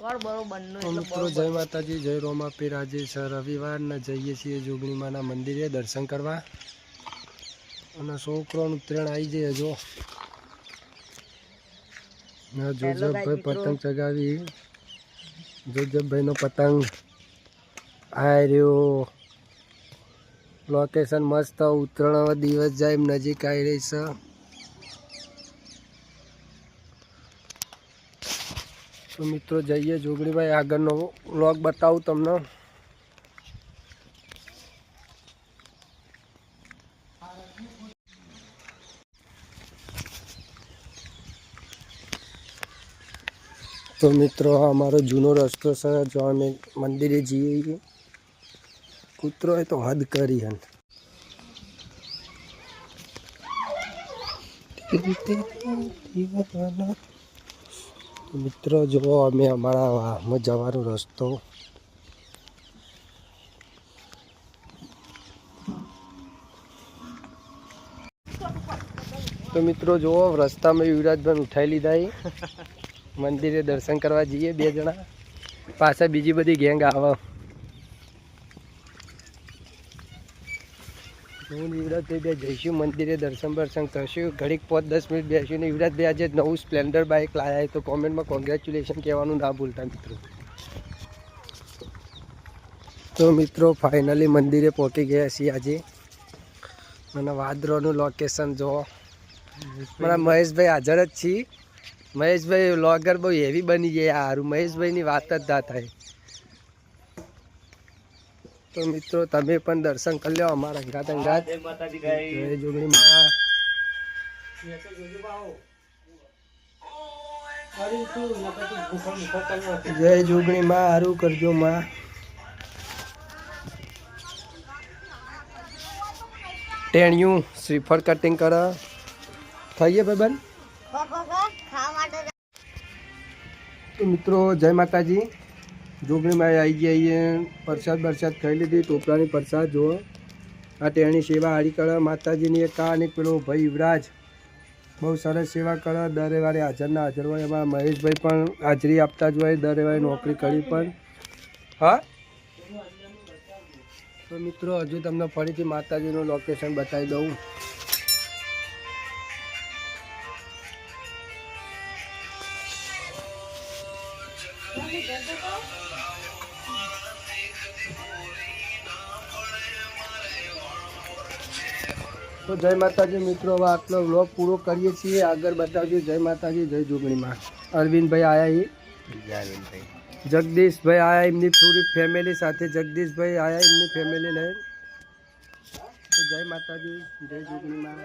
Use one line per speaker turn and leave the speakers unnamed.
મિત્રો જય માતાજી જય રોમાપીર આજે છે રવિવારના જઈએ છીએ જોગણીમાના મંદિરે દર્શન કરવા. અને છોકરોનું ઉત્તરાયણ આવી જાય જો જોજભાઈ પતંગ ચગાવી. જોજબભાઈનો પતંગ આ રહ્યો. લોકેશન મસ્ત ઉત્તરાયણ દિવસ જાય નજીક આવી રહી છે. તો મિત્રો, જઈએ જોગણીભાઈ આગળનો વ્લોગ બતાવું તમને. તો મિત્રો આ અમારો જૂનો રસ્તો છે, જો અમે મંદિરે જઈએ છીએ. કૂતરોએ તો હદ કરી હન. તો મિત્રો, જુઓ અમે અમારા વાહમાં જવાનો રસ્તો. તો મિત્રો, જુઓ, રસ્તામાં યુવરાજભાઈ ઉઠાઈ લીધા મંદિરે દર્શન કરવા જઈએ બે જણા. પાછા બીજી બધી ગેંગ આવે. હું યુવરાજભાઈ બે જઈશું મંદિરે દર્શન બર્શન કરશું ઘડીક પાંચ દસ મિનિટ બેસીને યુવરાજભાઈ આજે નવું સ્પ્લેન્ડર બાઇક લાયા તો કોમેન્ટમાં કોંગ્રેચ્યુલેશન કહેવાનું ના ભૂલતા મિત્રો. તો મિત્રો ફાઇનલી મંદિરે પહોંચી ગયા છીએ આજે. અને વાદરોનું લોકેશન જો મારા મહેશભાઈ હાજર જ છીએ. મહેશભાઈ વ્લોગર બહુ હેવી બની ગયા. સારું મહેશભાઈની વાત જ ના થાય. તો મિત્રો તમે પણ દર્શન કરી લો અમારા અંગાત અંગાત જય જોગણીમાં. જય જોગણીમાં સારું કરજો માં. ટેણિયું શ્રીફળ કટિંગ કર. થઈએ ભાઈ બન તો મિત્રો જય માતાજી. જોગણીમાં આવી ગયા પ્રસાદ બરસાદ ખાઈ લીધી, ટોપરાની પ્રસાદ જુઓ. આ તેની સેવા હારી કરે માતાજીની એક કા અને પેલો ભાઈ યુવરાજ. બહુ સરસ સેવા કરે દર રવિવારે હાજરના હાજર હોય. એમાં મહેશભાઈ પણ હાજરી આપતા જ હોય, દરે વારે નોકરી કરી પણ. હા? તો મિત્રો, હજુ તમને ફરીથી માતાજીનું લોકેશન બતાવી દઉં. તો જય માતાજી મિત્રો હવે આટલો વ્લોગ પૂરો કરીએ છીએ. આગળ બતાવજો. જય માતાજી જય જોગણીમાં. અરવિંદભાઈ આયા એ જગદીશભાઈ આયા એમની પૂરી ફેમિલી સાથે જગદીશભાઈ આયા એમની ફેમિલી લઈ તો જય માતાજી જય જોગણીમાં.